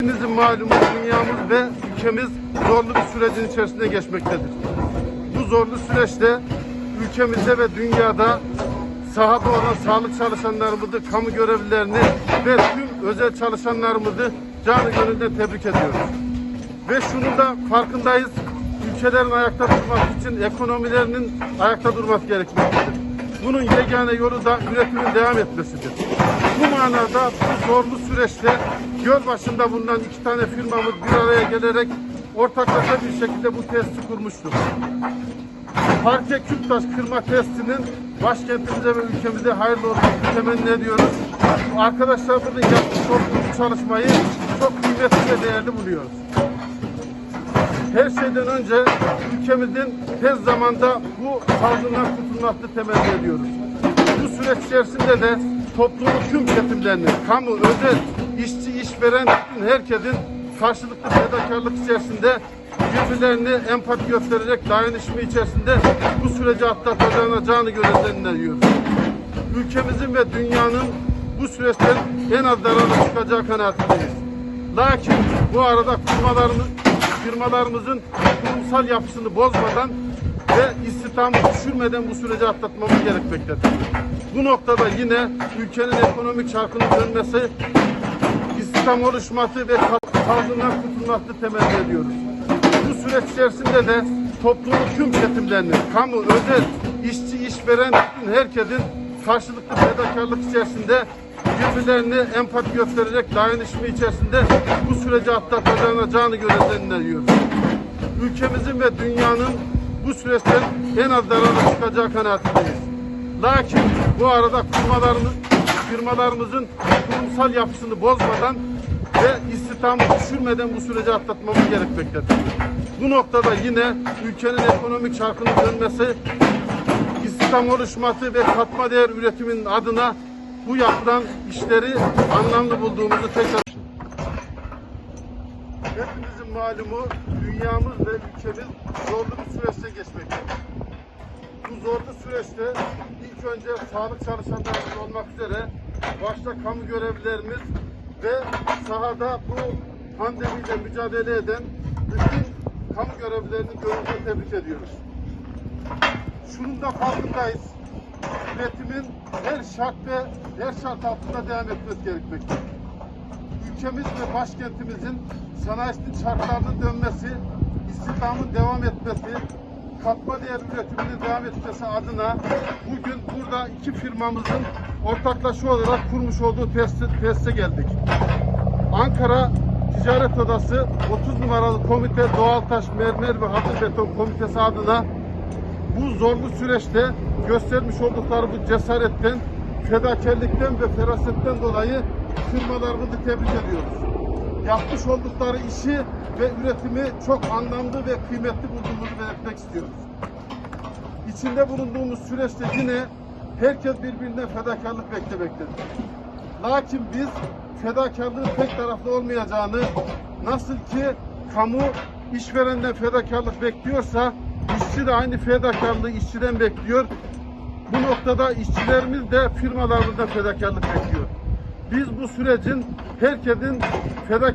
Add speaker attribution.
Speaker 1: Hepinizin malumu dünyamız ve ülkemiz zorlu bir sürecin içerisinde geçmektedir. Bu zorlu süreçte ülkemizde ve dünyada sahada olan sağlık çalışanlarımızı, kamu görevlilerini ve tüm özel çalışanlarımızı canı gönülden tebrik ediyoruz. Ve şunun da farkındayız. Ülkelerin ayakta durması için ekonomilerinin ayakta durması gerekmektedir. Bunun yegane yolu da üretimin devam etmesidir. Bu manada bu zorlu süreçte göl başında bulunan iki tane firmamız bir araya gelerek ortaklaşa bir şekilde bu testi kurmuştur. Parke Kürttaş kırma testinin başkentimize ve ülkemize hayırlı olmasını temenni ediyoruz. Arkadaşlarımızın yapmış olduğu çalışmayı çok kıymetli ve değerli buluyoruz. Her şeyden önce ülkemizin tez zamanda bu salgından kurtulmasını temenni ediyoruz. Bu süreç içerisinde de toplumun tüm kesimlerinin, kamu, özel, işçi, işveren, herkesin karşılıklı fedakarlık içerisinde birbirlerine empati gösterecek dayanışma içerisinde bu süreci atlatacağına canı gönülden inanıyoruz. Ülkemizin ve dünyanın bu süreçten en az zararla çıkacağı kanaatindeyiz. Lakin bu arada firmalarımız, firmalarımızın kurumsal yapısını bozmadan ve istihdamı düşürmeden bu süreci atlatmamız gerekmektedir. Bu noktada yine ülkenin ekonomik çarkının dönmesi, istihdam oluşması ve salgından kurtulmasını temenni ediyoruz. Bu süreç içerisinde de toplumun tüm kesimlerinin, kamu, özel, işçi, işveren, herkesin karşılıklı fedakarlık içerisinde birbirlerine empati gösterecek dayanışma içerisinde bu süreci atlatacağına canı gönülden inanıyoruz. Ülkemizin ve dünyanın bu süreçten en az zararla çıkacağı kanaatindeyiz. Lakin bu arada firmalarımız, firmalarımızın kurumsal yapısını bozmadan ve istihdamı düşürmeden bu süreci atlatmamız gerekmektedir. Bu noktada yine ülkenin ekonomik çarkının dönmesi, istihdam oluşması ve katma değer üretiminin adına bu yapılan işleri anlamlı bulduğumuzu tekrar Hepimizin malumu dünyamız ve ülkemiz zorlu bir süreçte geçmektedir. Bu zorlu süreçte ilk önce sağlık çalışanlarımız olmak üzere başta kamu görevlilerimiz ve sahada bu pandemiyle mücadele eden bütün kamu görevlilerini gönülden tebrik ediyoruz. Şunun da farkındayız. Üretimin her şart ve her şart altında devam etmesi gerekmektedir. Ülkemiz ve başkentimizin sanayisinin çarklarının dönmesi, istihdamın devam etmesi, katma değer üretiminin devam etmesi adına bugün burada iki firmamızın ortaklaşa olarak kurmuş olduğu testi, teste geldik. Ankara Ticaret Odası 30 numaralı komite Doğaltaş Mermer ve Hazır Beton Komitesi adına bu zorlu süreçte göstermiş oldukları bu cesaretten, fedakarlıktan ve ferasetten dolayı firmalarımızı tebrik ediyoruz. Yapmış oldukları işi ve üretimi çok anlamlı ve kıymetli bulduğumuzu belirtmek istiyoruz. İçinde bulunduğumuz süreçte yine herkes birbirinden fedakarlık beklemektedir. Lakin biz fedakarlığın tek taraflı olmayacağını nasıl ki kamu işverenden fedakarlık bekliyorsa işçi de aynı fedakarlığı işçiden bekliyor. Bu noktada işçilerimiz de firmalarımızdan fedakarlık bekliyor. Biz bu sürecin herkesin fedakarlık